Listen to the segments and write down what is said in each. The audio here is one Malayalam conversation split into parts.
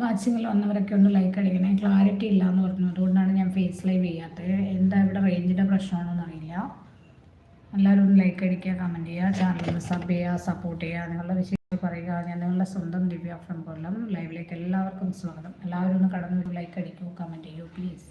വാച്ചിങ്ങിൽ വന്നവരൊക്കെ ഒന്ന് ലൈക്ക് അടിക്കണേ. ക്ലാരിറ്റി ഇല്ല എന്ന് പറഞ്ഞു. അതുകൊണ്ടാണ് ഞാൻ ഫേസ് ലൈവ് ചെയ്യാത്തത്. എന്താ ഇവിടെ റേഞ്ചിന്റെ പ്രശ്നമാണോ അറിയില്ല. എല്ലാവരും ഒന്ന് ലൈക്ക് അടിക്കുക കമന്റ് ചെയ്യുക ചാനൽ സബ് ചെയ്യുക സപ്പോർട്ട് ചെയ്യുക. നിങ്ങളുടെ വിശേഷം പറയുക. ഞാൻ നിങ്ങളുടെ സ്വന്തം ദിവ്യ ഫ്രം കൊല്ലം ലൈവിലേക്ക് എല്ലാവർക്കും സ്വാഗതം. എല്ലാവരും ഒന്ന് കടന്നു ലൈക്ക് അടിക്കൂ കമന്റ് ചെയ്യൂ പ്ലീസ്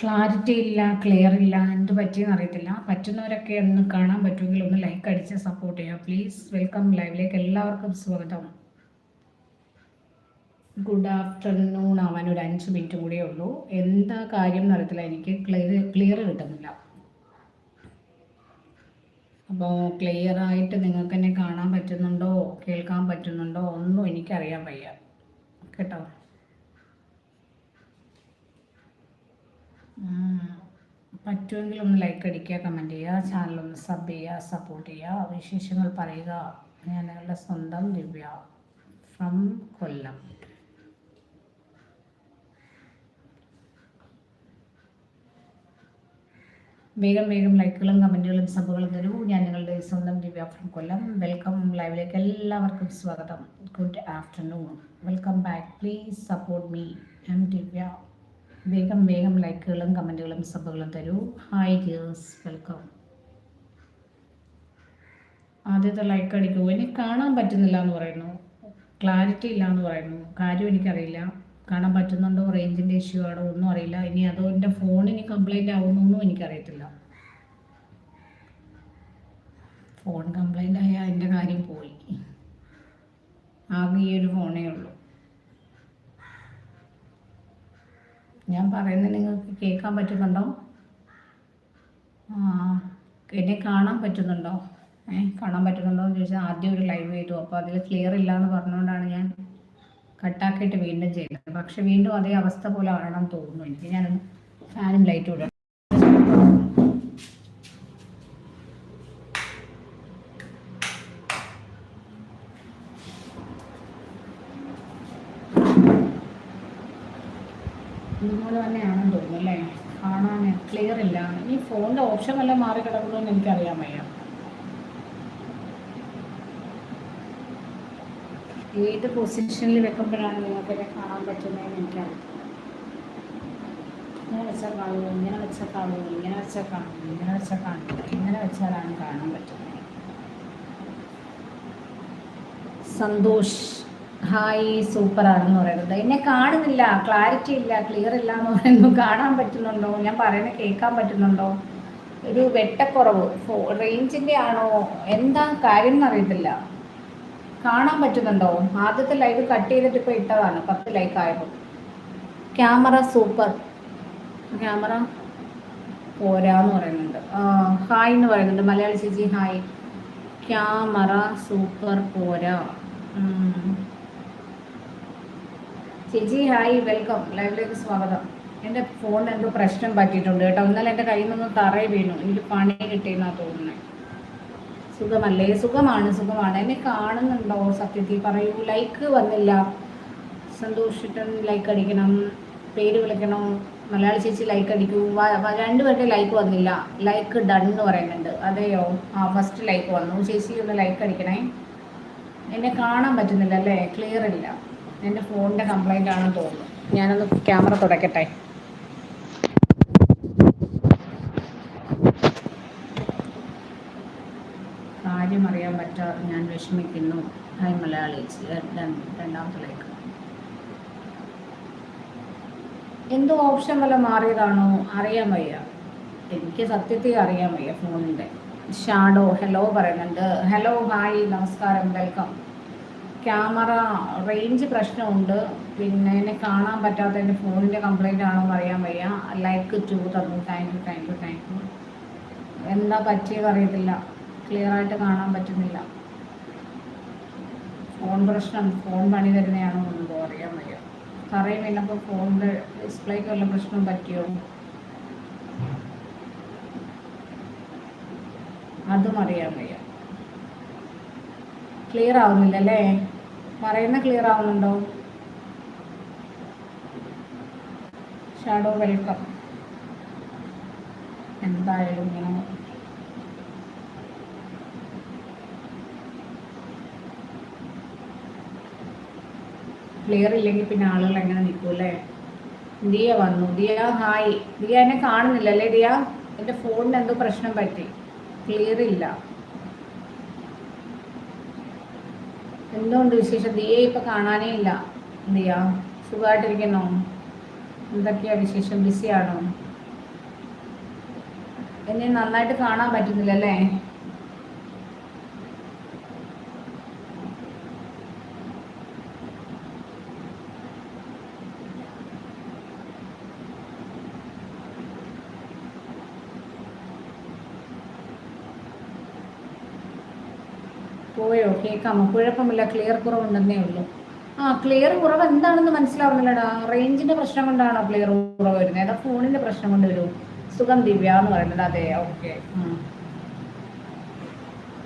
ക്ലാരിറ്റി ഇല്ല ക്ലിയർ ഇല്ല എന്ത് പറ്റിയെന്ന് അറിയത്തില്ല. പറ്റുന്നവരൊക്കെ ഒന്ന് കാണാൻ പറ്റുമെങ്കിൽ ഒന്ന് ലൈക്ക് അടിച്ച് സപ്പോർട്ട് ചെയ്യുക. പ്ലീസ് വെൽക്കം ലൈവിലേക്ക് എല്ലാവർക്കും സ്വാഗതം. ഗുഡ് ആഫ്റ്റർനൂൺ ആവാൻ ഒരു അഞ്ച് മിനിറ്റ് കൂടിയേ ഉള്ളൂ. എന്താ കാര്യം എന്ന് അറിയത്തില്ല. എനിക്ക് ക്ലിയർ ക്ലിയർ കിട്ടുന്നില്ല. അപ്പോൾ ക്ലിയർ ആയിട്ട് നിങ്ങൾക്ക് എന്നെ കാണാൻ പറ്റുന്നുണ്ടോ? കേൾക്കാൻ പറ്റുന്നുണ്ടോ? ഒന്നും എനിക്കറിയാൻ വയ്യ. കേട്ടോ? പറ്റുമെങ്കിൽ ഒന്ന് ലൈക്ക് അടിക്കുക കമന്റ് ചെയ്യുക ചാനൽ ഒന്ന് സബ് ചെയ്യുക സപ്പോർട്ട് ചെയ്യുക വിശേഷങ്ങൾ പറയുക. ഞാൻ നിങ്ങളുടെ സ്വന്തം ദിവ്യ ഫ്രം കൊല്ലം. വേഗം വേഗം ലൈക്കുകളും കമന്റുകളും സബുകളും തരൂ. ഞാൻ നിങ്ങളുടെ സ്വന്തം ദിവ്യ ഫ്രം കൊല്ലം. വെൽക്കം ലൈവിലേക്ക് എല്ലാവർക്കും സ്വാഗതം. Good afternoon welcome back please support me M Divya വേഗം വേഗം ലൈക്കുകളും കമന്റുകളും സബുകളും തരൂ. ഹായ് ഗേഴ്സ് വെൽക്കം ആദ്യത്തെ ലൈക്ക് അടിക്കൂ. എനിക്ക് കാണാൻ പറ്റുന്നില്ല എന്ന് പറയുന്നു. ക്ലാരിറ്റി ഇല്ല എന്ന് പറയുന്നു. കാര്യം എനിക്കറിയില്ല. കാണാൻ പറ്റുന്നുണ്ടോ? റേഞ്ചിന്റെ ഇഷ്യൂ ആണോ? ഒന്നും അറിയില്ല. ഇനി അതോ എന്റെ ഫോണിന് കംപ്ലൈന്റ് ആവുന്നൊന്നും എനിക്കറിയത്തില്ല. ഫോൺ കംപ്ലൈന്റ് ആയാൽ എന്റെ കാര്യം പോയി. ആകെ ഈ ഒരു ഫോണേ ഉള്ളൂ. ഞാൻ പറയുന്നത് നിങ്ങൾക്ക് കേൾക്കാൻ പറ്റുന്നുണ്ടോ? എന്നെ കാണാൻ പറ്റുന്നുണ്ടോ? ഏ കാണാൻ പറ്റുന്നുണ്ടോ എന്ന് ചോദിച്ചാൽ ആദ്യം ഒരു ലൈവ് ചെയ്തു. അപ്പോൾ അതിൽ ക്ലിയർ ഇല്ല എന്ന് പറഞ്ഞുകൊണ്ടാണ് ഞാൻ കട്ടാക്കിയിട്ട് വീണ്ടും ചെയ്തത്. പക്ഷെ വീണ്ടും അതേ അവസ്ഥ പോലെ ആണെന്ന് തോന്നുന്നു. എനിക്ക് ഞാനൊന്ന് ഫാനും ലൈറ്റും ഇടണം ഇതുപോലെ തന്നെയാണെന്ന് തോന്നുന്നു അല്ലേ കാണാൻ ക്ലിയർ ഇല്ല. ഈ ഫോണിന്റെ ഓപ്ഷൻ വല്ല മാറി കിടക്കുന്നതെന്ന് എനിക്കറിയാൻ വയ്യ. ഏത് പൊസിഷനിൽ വെക്കുമ്പോഴാണ് നിങ്ങൾക്ക് എന്നെ കാണാൻ പറ്റുന്നതെന്ന് എനിക്കറിയാം. ഇങ്ങനെ വെച്ചാൽ കാണുമോ? ഇങ്ങനെ വെച്ചാൽ കാണുമോ? ഇങ്ങനെ വെച്ചാൽ കാണുമോ? ഇങ്ങനെ വെച്ചാൽ കാണുമോ? ഇങ്ങനെ വെച്ചാലാണ് കാണാൻ പറ്റുന്നത്. സന്തോഷ്. ഹായ് സൂപ്പർ ആണെന്ന് പറയുന്നത് എന്നെ കാണുന്നില്ല ക്ലാരിറ്റി ഇല്ല ക്ലിയർ ഇല്ല എന്ന് പറയുന്നു. കാണാൻ പറ്റുന്നുണ്ടോ? ഞാൻ പറയുന്നത് കേൾക്കാൻ പറ്റുന്നുണ്ടോ? ഒരു വെട്ടക്കുറവ്. റേഞ്ചിന്റെ ആണോ? എന്താ കാര്യം എന്നറിയത്തില്ല കാണാൻ പറ്റുന്നുണ്ടോ? ആദ്യത്തെ ലൈവ് കട്ട് ചെയ്തിട്ട് ഇപ്പോൾ ഇട്ടതാണ്. പത്ത് ലൈക്ക് ആയപ്പോൾ. Camera super. ക്യാമറ പോരാന്ന് പറയുന്നുണ്ട്. ഹായ് എന്ന് പറയുന്നുണ്ട്. മലയാളി ചേച്ചി ഹായ്. ക്യാമറ സൂപ്പർ പോരാ. ചേച്ചി ഹായ് വെൽക്കം ലൈവിലേക്ക് സ്വാഗതം. എന്റെ ഫോണിന് എന്തോ പ്രശ്നം പറ്റിയിട്ടുണ്ട് കേട്ടോ. ഇന്നലെ എന്റെ കയ്യിൽ നിന്ന് തറയിൽ വീണു. എനിക്ക് പണി കിട്ടിയെന്നാണ് തോന്നുന്നത് സുഖമല്ലേ? സുഖമാണ് സുഖമാണ്. എന്നെ കാണുന്നുണ്ടോ? സത്യത്തിൽ പറയൂ. ലൈക്ക് വന്നില്ല. സന്തോഷിട്ടൻ ലൈക്ക് അടിക്കണം. പേര് വിളിക്കണം. മലയാളി ചേച്ചി ലൈക്ക് അടിക്കൂ. രണ്ടുപേരുടെ ലൈക്ക് വന്നില്ല. ലൈക്ക് ഡൺ എന്ന് പറയുന്നുണ്ട്. അതെയോ? ആ ഫസ്റ്റ് ലൈക്ക് വന്നു. ചേച്ചി ഒന്ന് ലൈക്ക് അടിക്കണേ. എന്നെ കാണാൻ പറ്റുന്നില്ല അല്ലേ? ക്ലിയർ ഇല്ല. എന്റെ ഫോണിന്റെ കംപ്ലൈന്റ് ആണെന്ന് തോന്നുന്നു. ഞാനൊന്ന് ക്യാമറ തുടക്കട്ടെ. കാര്യം അറിയാൻ പറ്റാതെ ഞാൻ വിഷമിക്കുന്നു. ഹായ് മലയാളി. രണ്ടാമത്തെ ലൈക്ക് എന്തോ ഓപ്ഷൻ വല്ല മാറിയതാണോ? അറിയാൻ വയ്യ. എനിക്ക് സത്യത്തിൽ അറിയാൻ വയ്യ ഫോണിന്റെ ഷാഡോ ഹലോ പറയുന്നുണ്ട്. ഹലോ ഹായ് നമസ്കാരം വെൽക്കം ക്യാമറ റേഞ്ച് പ്രശ്നമുണ്ട്. പിന്നെ എന്നെ കാണാൻ പറ്റാത്ത എന്റെ ഫോണിന്റെ കംപ്ലൈന്റ് ആണോ അറിയാൻ വയ്യ. ലൈക്ക് ടു തന്നു. Thank you thank you thank you എന്താ പറ്റിയത് അറിയത്തില്ല. ക്ലിയർ ആയിട്ട് കാണാൻ പറ്റുന്നില്ല. ഫോൺ പ്രശ്നം ഫോൺ പണി തരുന്നതാണോ എന്നുള്ളത് അറിയാൻ വയ്യ. കറയും വീണപ്പോൾ ഫോണിന്റെ ഡിസ്പ്ലേക്ക് വല്ല പ്രശ്നം പറ്റിയോ? അതും അറിയാൻ വയ്യ. ക്ലിയർ ആവുന്നില്ല അല്ലേ പറയുന്ന ക്ലിയർ ആവുന്നുണ്ടോ? ഷാഡോ വെൽക്കം എന്തായാലും ഇങ്ങനെ ക്ലിയർ ഇല്ലെങ്കിൽ പിന്നെ ആളുകൾ എങ്ങനെ നിൽക്കും അല്ലേ? ദിയ വന്നു. ദിയ ഹായ്. ദിയ എന്നെ കാണുന്നില്ല അല്ലേ ദിയ? എന്റെ ഫോണിന് എന്തോ പ്രശ്നം പറ്റി. ക്ലിയർ ഇല്ല. എന്തുകൊണ്ട് വിശേഷം? ദിയെ ഇപ്പൊ കാണാനേ ഇല്ല. ദിയ സുഖമായിട്ടിരിക്കുന്നോ എന്തൊക്കെയാ വിശേഷം? ബിസിയാണോ? എന്നെ നന്നായിട്ട് കാണാൻ പറ്റുന്നില്ല അല്ലേ പോയോ കേൾക്കാമോ കുഴപ്പമില്ല. ക്ലിയർ കുറവുണ്ടെന്നേ ഉള്ളൂ. ആ ക്ലിയർ കുറവ് എന്താണെന്ന് മനസ്സിലാവുന്നില്ലടാ. റേഞ്ചിന്റെ പ്രശ്നം കൊണ്ടാണോ ക്ലിയർ കുറവ് വരുന്നത്? ഏതാ ഫോണിന്റെ പ്രശ്നം കൊണ്ട് വരും. സുഖം ദിവ്യ എന്ന് പറയുന്നത്. അതെ ഓക്കെ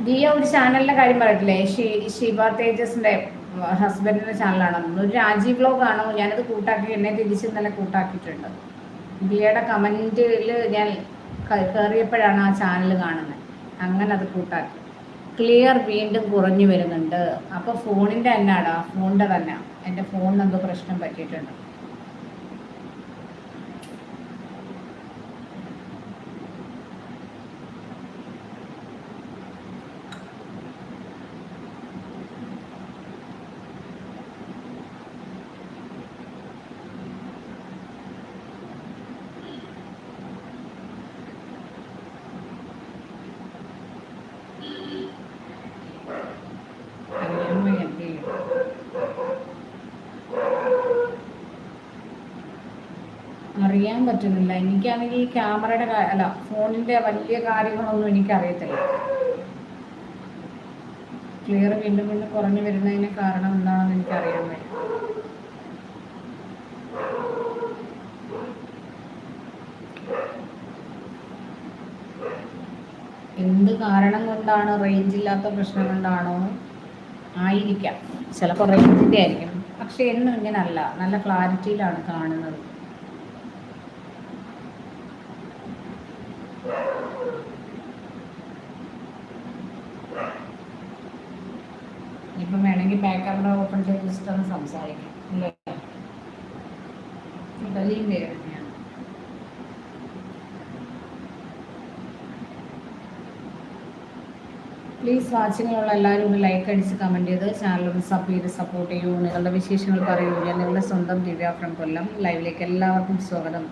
ദിയ ഒരു ചാനലിന്റെ കാര്യം പറയട്ടില്ലേ ശിവ തേജസിന്റെ ഹസ്ബൻഡിന്റെ ചാനലാണെന്ന് ഒരു രാജീവ് വ്ലോഗ് ആണോ? ഞാനത് കൂട്ടാക്കി എന്നെ തിരിച്ച് ഇന്നലെ കൂട്ടാക്കിയിട്ടുണ്ട്. ദിയയുടെ കമന്റിൽ ഞാൻ കയറിയപ്പോഴാണ് ആ ചാനൽ കാണുന്നത്. അങ്ങനെ അത് കൂട്ടാക്കി. ക്ലിയർ വീണ്ടും കുറഞ്ഞു വരുന്നുണ്ട്. അപ്പോൾ ഫോണിന്റെ തന്നെയാടാ ഫോണിന്റെ തന്നെ. എന്റെ ഫോണിന് എന്തോ പ്രശ്നം പറ്റിയിട്ടുണ്ട്. അറിയാൻ പറ്റുന്നില്ല. എനിക്കാണെങ്കിൽ ക്യാമറയുടെ അല്ല ഫോണിന്റെ വലിയ കാര്യങ്ങളൊന്നും എനിക്കറിയത്തില്ല. ക്ലിയർ വീണ്ടും വീണ്ടും കുറഞ്ഞു വരുന്നതിന് കാരണം എന്താണെന്ന് എനിക്കറിയാൻ വേണ്ടി എന്ത് കാരണം കൊണ്ടാണ് റേഞ്ച് ഇല്ലാത്ത പ്രശ്നം കൊണ്ടാണോ? ആയിരിക്കാം. ചിലപ്പോൾ റേഞ്ചിന്റെ ആയിരിക്കും. പക്ഷെ എന്നും ഇങ്ങനല്ല. നല്ല ക്ലാരിറ്റിയിലാണ് കാണുന്നത്. ഇപ്പം വേണമെങ്കിൽ ബാക്ക് ക്യാമറ ഓപ്പൺ ചെയ്ത് ഒന്ന് സംസാരിക്കാം. അല്ലേ ഇറ്റലിയും വേറെയാണ് പ്ലീസ് വാച്ചിങ്ങിലുള്ള എല്ലാവരും ഒന്ന് ലൈക്ക് അടിച്ച് കമന്റ് ചെയ്ത് ചാനൽ ഒന്ന് സബ് ചെയ്ത് സപ്പോർട്ട് ചെയ്യൂ. നിങ്ങളുടെ വിശേഷങ്ങൾ പറയൂ. ഞാൻ നിങ്ങളുടെ സ്വന്തം ദിവ്യ കൊല്ലം. ലൈവിലേക്ക് എല്ലാവർക്കും സ്വാഗതം.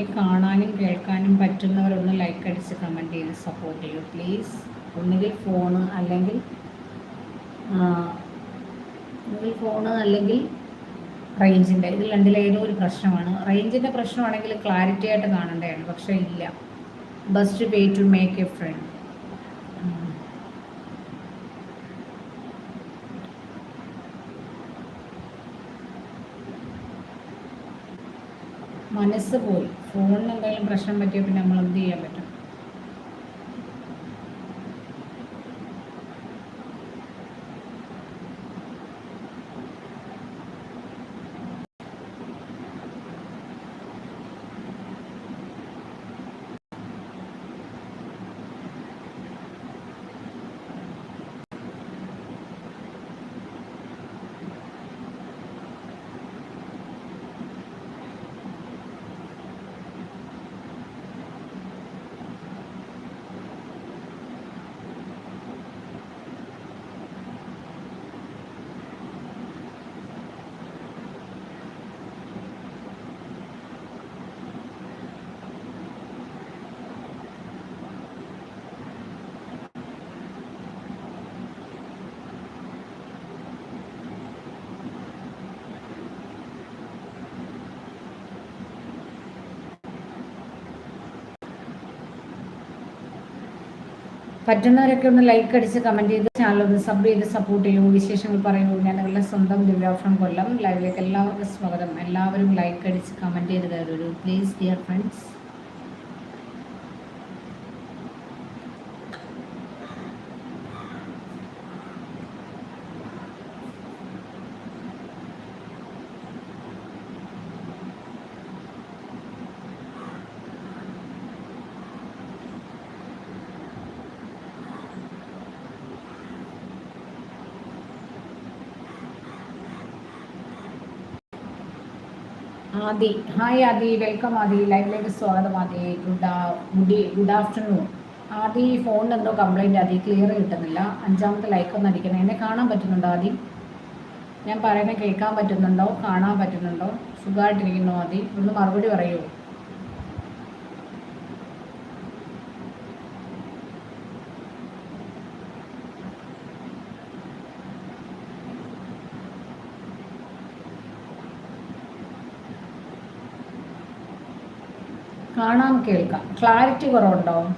എന്നെ കാണാനും കേൾക്കാനും പറ്റുന്നവരൊന്ന് ലൈക്ക് അടിച്ച് കമന്റ് ചെയ്ത് സപ്പോർട്ട് ചെയ്യൂ പ്ലീസ് ഒന്നുകിൽ ഫോണ് അല്ലെങ്കിൽ ഒന്നുകിൽ ഫോണ് അല്ലെങ്കിൽ റേഞ്ചിന്റെ ഇത് രണ്ടിലേതോ ഒരു പ്രശ്നമാണ്. റേഞ്ചിന്റെ പ്രശ്നമാണെങ്കിൽ ക്ലാരിറ്റി ആയിട്ട് കാണേണ്ടതാണ് പക്ഷേ ഇല്ല. Best way to make a friend മനസ്സ് പോയി. ഫോണിന് എന്തെങ്കിലും പ്രശ്നം പറ്റിയ പിന്നെ നമ്മൾ എന്ത് ചെയ്യാൻ പറ്റും? പറ്റുന്നവരൊക്കെ ഒന്ന് ലൈക്ക് അടിച്ച് കമന്റ് ചെയ്ത് ചാനൽ ഒന്ന് സബ് ചെയ്ത് സപ്പോർട്ട് ചെയ്യൂ. വിശേഷങ്ങൾ പറയൂ ഞാൻ നിങ്ങളുടെ സ്വന്തം ദിവ്യ ഫ്രം കൊല്ലം. ലൈവിലേക്ക് എല്ലാവർക്കും സ്വാഗതം. എല്ലാവരും ലൈക്ക് അടിച്ച് കമന്റ് ചെയ്ത് കയറൂ please dear friends Adi. Hi Adi. Welcome Adi. ലൈവിലേക്ക് സ്വാഗതം Adi. Good good good afternoon Adi ഫോണിന് എന്തോ കംപ്ലൈന്റ് ആദി. ക്ലിയർ കിട്ടുന്നില്ല. അഞ്ചാമത്തെ ലൈക്ക് ഒന്ന് അടിക്കണം. എന്നെ കാണാൻ പറ്റുന്നുണ്ടോ ആദി? ഞാൻ പറയുന്നത് കേൾക്കാൻ പറ്റുന്നുണ്ടോ? കാണാൻ പറ്റുന്നുണ്ടോ? സുഖമായിട്ടിരിക്കുന്നു ആദി? ഒന്ന് മറുപടി പറയൂ? കാണാം കേൾക്കാം. ക്ലാരിറ്റി കുറവുണ്ടോ?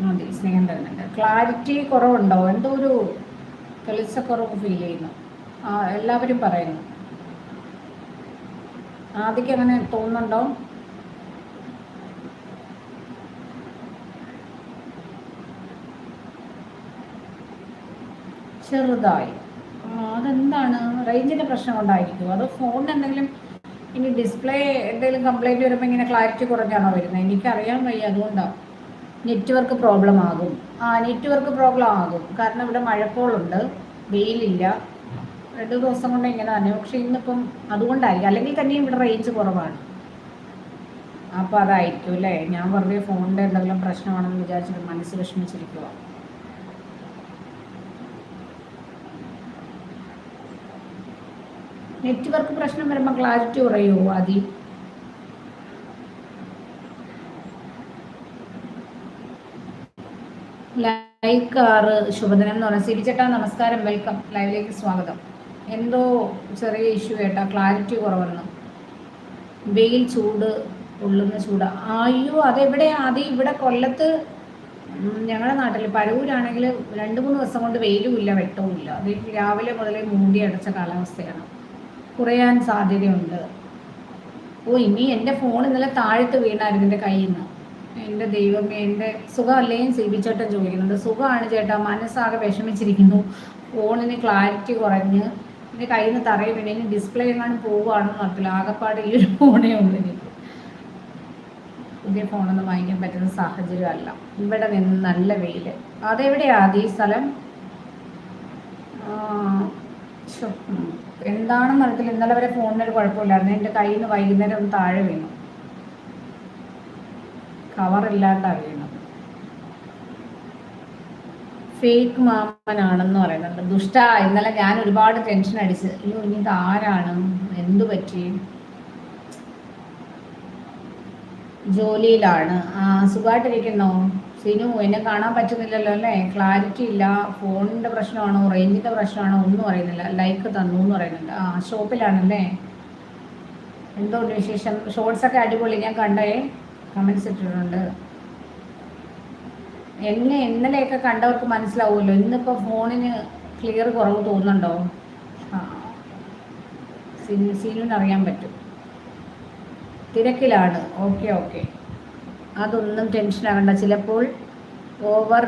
മതി സ്നേഹം തരുന്നുണ്ട്. ക്ലാരിറ്റി കുറവുണ്ടോ? എന്തോ ഒരു തെളിച്ചക്കുറവ് ഫീൽ ചെയ്യുന്നു. ആ എല്ലാവരും പറയുന്നു. ആദ്യക്ക് അങ്ങനെ തോന്നുന്നുണ്ടോ? ചെറുതായി. അതെന്താണ്? റേഞ്ചിന്റെ പ്രശ്നം കൊണ്ടായിരിക്കും അതോ ഫോണിന് എന്തെങ്കിലും ഇനി ഡിസ്പ്ലേ എന്തെങ്കിലും കംപ്ലൈന്റ് വരുമ്പോൾ ഇങ്ങനെ ക്ലാരിറ്റി കുറഞ്ഞാണോ വരുന്നത് എനിക്കറിയാൻ വയ്യ. അതുകൊണ്ടാണ് നെറ്റ്വർക്ക് പ്രോബ്ലം ആകും. ആ നെറ്റ്വർക്ക് പ്രോബ്ലം ആകും. കാരണം ഇവിടെ മഴക്കോളുണ്ട്. വെയിലില്ല. രണ്ട് ദിവസം കൊണ്ട് ഇങ്ങനെ തന്നെ പക്ഷെ ഇന്നിപ്പം അതുകൊണ്ടായിരിക്കും. അല്ലെങ്കിൽ തന്നെയും ഇവിടെ റേഞ്ച് കുറവാണ്. അപ്പോൾ അതായിരിക്കും അല്ലേ? ഞാൻ വെറുതെ ഫോണിന്റെ എന്തെങ്കിലും പ്രശ്നമാണെന്ന് വിചാരിച്ചിട്ട് മനസ്സ് വിഷമിച്ചിരിക്കുക നെറ്റ്വർക്ക് പ്രശ്നം വരുമ്പോൾ ക്ലാരിറ്റി കുറയുമോ ആദ്യം ലൈക്ക് ആറ് ശുഭദനം എന്ന് പറഞ്ഞാൽ സിരിച്ചേട്ടാ നമസ്കാരം വെൽക്കം. ലൈവിലേക്ക് സ്വാഗതം. എന്തോ ചെറിയ ഇഷ്യൂ കേട്ടാ ക്ലാരിറ്റി കുറവെന്ന്. വെയിൽ ചൂട് ഉള്ളുന്ന ചൂട്. അയ്യോ അതെവിടെ ആദ്യം ഇവിടെ കൊല്ലത്ത് ഞങ്ങളുടെ നാട്ടിൽ പരവൂരാണെങ്കിൽ രണ്ട് മൂന്ന് ദിവസം കൊണ്ട് വെയിലും ഇല്ല വെട്ടവും ഇല്ല. അത് രാവിലെ മുതലേ മൂടി അടച്ച കാലാവസ്ഥയാണ്. കുറയാൻ സാധ്യതയുണ്ട്. ഓ ഇനി എന്റെ ഫോൺ ഇന്നലെ താഴത്ത് വീണായിരുന്നു എന്റെ കയ്യിൽ നിന്ന് എന്റെ ദൈവമേ എന്റെ സുഖമല്ലേയും സേവിച്ചേട്ടൻ ചോദിക്കുന്നുണ്ട്. സുഖമാണ് ചേട്ടാ മനസ്സാകെ വിഷമിച്ചിരിക്കുന്നു. ഫോണിന് ക്ലാരിറ്റി കുറഞ്ഞ് എന്റെ കയ്യിൽ നിന്ന് തറയിൽ വീണ്. ഇനി ഡിസ്പ്ലേ എങ്ങാനും പോവുകയാണെന്ന് പറഞ്ഞില്ല ആകെപ്പാട് ഈ ഒരു ഫോണേ ഉള്ളൂ എനിക്ക് പുതിയ ഫോണൊന്നും വാങ്ങിക്കാൻ പറ്റുന്ന സാഹചര്യമല്ല. ഇവിടെ നിന്ന് നല്ല വെയിൽ അതെവിടെയാ? ഈ സ്ഥലം? എന്താണെന്ന് അറിയത്തില്ല. ഇന്നലെ വരെ ഫോണിനൊരു കുഴപ്പമില്ലായിരുന്നു. എന്റെ കയ്യിൽ നിന്ന് വൈകുന്നേരം ഒന്ന് താഴെ വീണു. കവറില്ലാണ്ടാണ് വീണു ഫേക്ക് മാമനാണെന്ന് പറയുന്നുണ്ട്. ദുഷ്ട ഇന്നലെ ഞാൻ ഒരുപാട് ടെൻഷൻ അടിച്ച്. അയ്യോ ഇനി ഇത് ആരാണ്? എന്തു പറ്റി? ജോലിയിലാണ്. സുഖമായിട്ടിരിക്കുന്നോ? സിനു എന്നെ കാണാൻ പറ്റുന്നില്ലല്ലോ അല്ലേ? ക്ലാരിറ്റി ഇല്ല. ഫോണിന്റെ പ്രശ്നമാണോ? റേഞ്ചിന്റെ പ്രശ്നമാണോ? ഒന്നും അറിയുന്നില്ല. ലൈക്ക് തന്നു എന്ന് പറയുന്നുണ്ട്. ആ ഷോപ്പിലാണല്ലേ? എന്തുകൊണ്ട് വിശേഷം? ഷോർട്സ് ഒക്കെ അടിപൊളി. ഞാൻ കണ്ടേ. കമൻസ് ഇട്ടിട്ടുണ്ട്. എന്നെ ഇന്നലെയൊക്കെ കണ്ടവർക്ക് മനസ്സിലാവുമല്ലോ. ഇന്നിപ്പോൾ ഫോണിന് ക്ലിയർ കുറവ് തോന്നുന്നുണ്ടോ? ആ. സിനുവിന് അറിയാൻ പറ്റും. തിരക്കിലാണ്. ഓക്കെ ഓക്കെ അതൊന്നും ടെൻഷൻ ആകണ്ട ചിലപ്പോൾ ഓവർ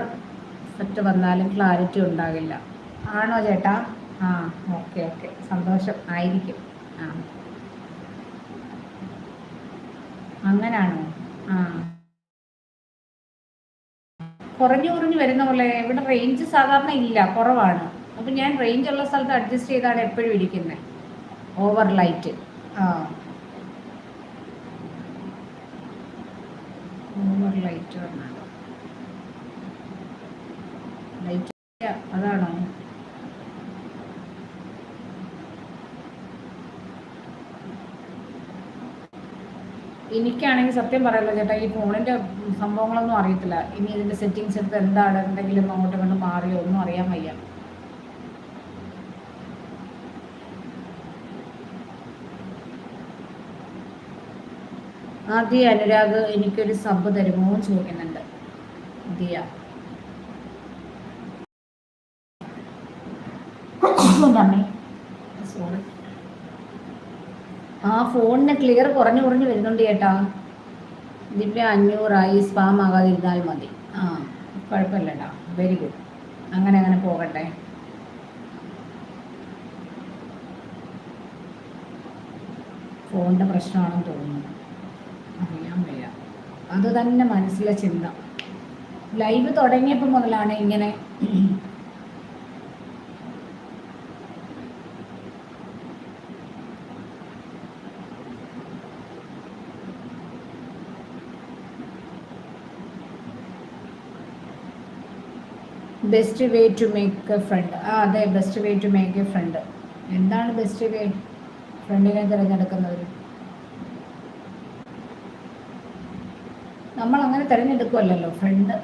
സെറ്റ് വന്നാലും ക്ലാരിറ്റി ഉണ്ടാകില്ല ആണോ ചേട്ടാ? ആ ഓക്കെ ഓക്കെ സന്തോഷം. ആയിരിക്കും. ആ. അങ്ങനാണോ? ആ. കുറഞ്ഞു കുറഞ്ഞു വരുന്ന പോലെ. ഇവിടെ റേഞ്ച് സാധാരണ ഇല്ല. കുറവാണ്. അപ്പം ഞാൻ റേഞ്ച് ഉള്ള സ്ഥലത്ത് അഡ്ജസ്റ്റ് ചെയ്താണ് എപ്പോഴും ഇരിക്കുന്നത് ഓവർ ലൈറ്റ് ആ. ഓവർ ലൈറ്റ് വന്നാണ് ലൈറ്റ് അതാണോ? എനിക്കാണെങ്കിൽ സത്യം പറയല്ലോ ചേട്ടാ ഈ ഫോണിന്റെ സംഭവങ്ങളൊന്നും അറിയത്തില്ല. ഇനി ഇതിന്റെ സെറ്റിങ്സ് എടുത്ത് എന്താണ് എന്തെങ്കിലും അങ്ങോട്ടും ഇങ്ങോട്ടും മാറിയോ ഒന്നും അറിയാൻ വയ്യ. ആദ്യ അനുരാഗ് എനിക്കൊരു സബ് തരുമോ എന്ന് ചോദിക്കുന്നുണ്ട്. ദിയ. സോറി ആ ഫോണിന് ക്ലിയർ കുറഞ്ഞു കുറഞ്ഞു വരുന്നുണ്ട് ചേട്ടാ. ഇതിപ്പ അഞ്ഞൂറായി സ്പാം ആകാതിരുന്നാൽ മതി. ആ കുഴപ്പമില്ലട്ടാ വെരി ഗുഡ് അങ്ങനെ അങ്ങനെ പോകട്ടെ. ഫോണിന്റെ പ്രശ്നമാണെന്ന് തോന്നുന്നു. അറിയാൻ വയ്യ. അത് തന്നെ മനസ്സിലെ ചിന്ത. ലൈവ് തുടങ്ങിയപ്പോൾ മുതലാണ് ഇങ്ങനെ best way to make a friend ആ അതെ best way to make a friend എന്താണ് ബെസ്റ്റ് വേ ഫ്രണ്ടിനെ തിരഞ്ഞെടുക്കുന്നത് നമ്മൾ അങ്ങനെ തിരഞ്ഞെടുക്കുമല്ലോ ഫ്രണ്ട്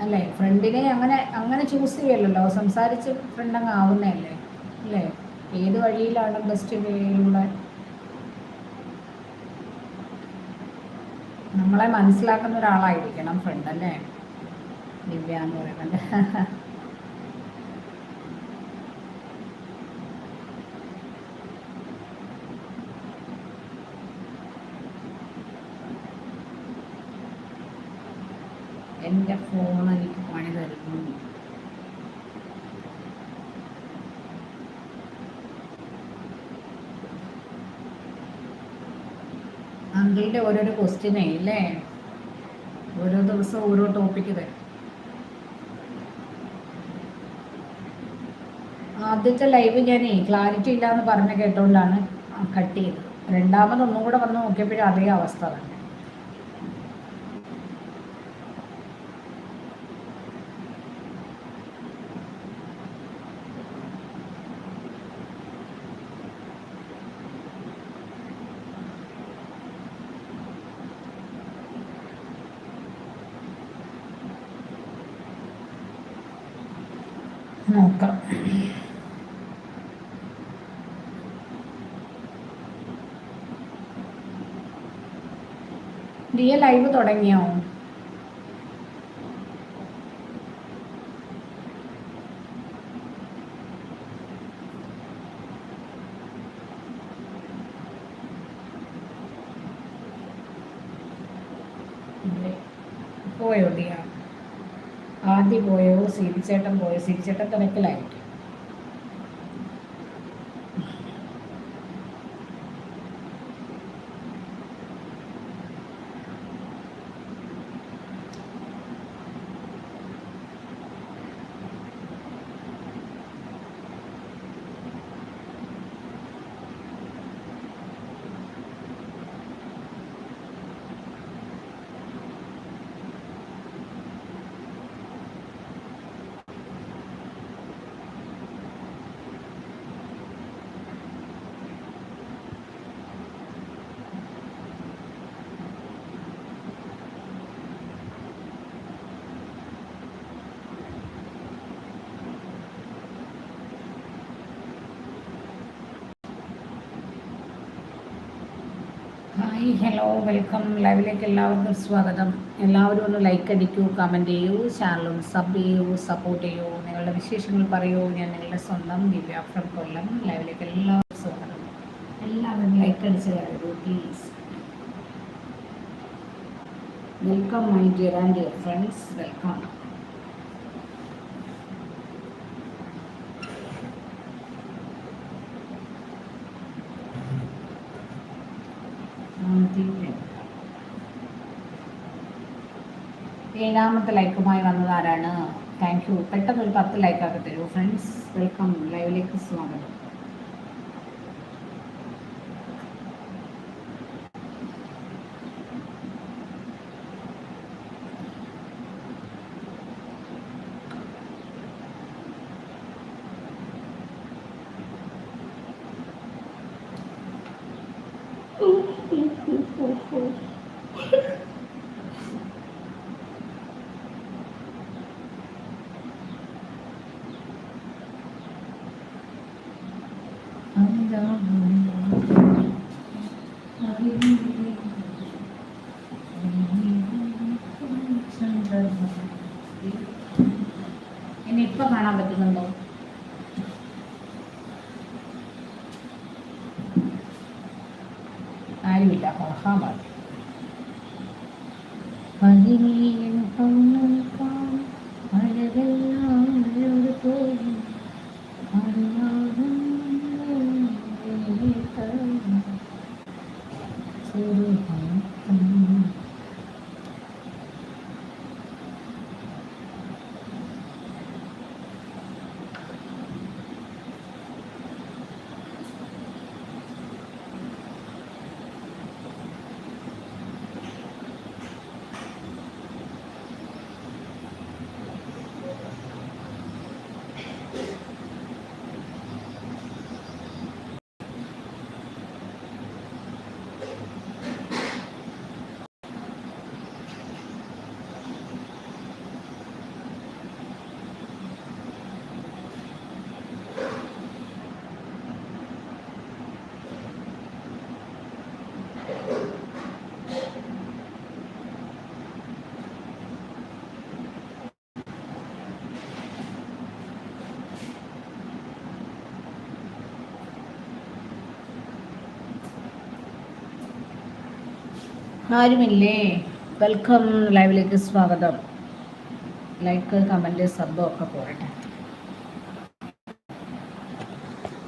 അല്ലേ? ഫ്രണ്ടിനെ അങ്ങനെ അങ്ങനെ ചൂസ് ചെയ്യല്ലോ സംസാരിച്ച് ഫ്രണ്ട് അങ്ങ് ആവുന്നതല്ലേ? അല്ലേ? ഏത് വഴിയിലാണ് ബെസ്റ്റ് വേയിലൂടെ നമ്മളെ മനസ്സിലാക്കുന്ന ഒരാളായിരിക്കണം ഫ്രണ്ട് അല്ലേ? ദിവ്യ എന്ന് പറയുന്നുണ്ട് എന്റെ ഫോൺ എനിക്ക് പണി തരുന്നു. അങ്കിളുടെ ഓരോരോ ക്വസ്റ്റ്യനേ അല്ലേ ഓരോ ദിവസം ഓരോ ടോപ്പിക്ക് തരും ആദ്യത്തെ ലൈവ് ഞാൻ ക്ലാരിറ്റി ഇല്ല എന്ന് പറഞ്ഞ കേട്ടോണ്ടാണ് കട്ട് ചെയ്തത്. രണ്ടാമത് ഒന്നും കൂടെ വന്ന് നോക്കിയപ്പോഴും അതേ അവസ്ഥ തന്നെ. നോക്കാം. ഡിയ ലൈവ് തുടങ്ങിയോ പോയോ ഡിയ ആദ്യം പോയോ സിരിച്ചേട്ടൻ പോയോ തിരക്കിലായിരിക്കും ഹായ് ഹലോ വെൽക്കം ലൈവിലേക്ക് എല്ലാവർക്കും സ്വാഗതം. എല്ലാവരും ഒന്ന് ലൈക്ക് അടിക്കൂ കമന്റ് ചെയ്യൂ ചാനലും സബ് ചെയ്യൂ സപ്പോർട്ട് ചെയ്യൂ. നിങ്ങളുടെ വിശേഷങ്ങൾ പറയൂ. ഞാൻ നിങ്ങളുടെ സ്വന്തം ദിവ്യ ഫ്രം കൊല്ലം. ലൈവിലേക്ക് എല്ലാവർക്കും സ്വാഗതം. എല്ലാവരും ലൈക്ക് അടിച്ച് കയറൂ please welcome my dear and dear friends welcome ഏഴാമത്തെ ലൈക്കുമായി വന്നത് ആരാണ്? താങ്ക് യു പെട്ടെന്ന് ഒരു പത്ത് ലൈക്കാക്കി തരൂ. ഫ്രണ്ട്സ് വെൽക്കം ലൈവിലേക്ക് സ്വാഗതം. ആരുമില്ല. മഹാമാരി. പതിനീൻ പൗനൽക്കാം അഴകെല്ലാം അഴക് പോയി ആരുമില്ലേ? വെൽക്കം ലൈവിലേക്ക് സ്വാഗതം. ലൈക്ക് കമന്റ് സബ് ഒക്കെ പോരട്ടെ.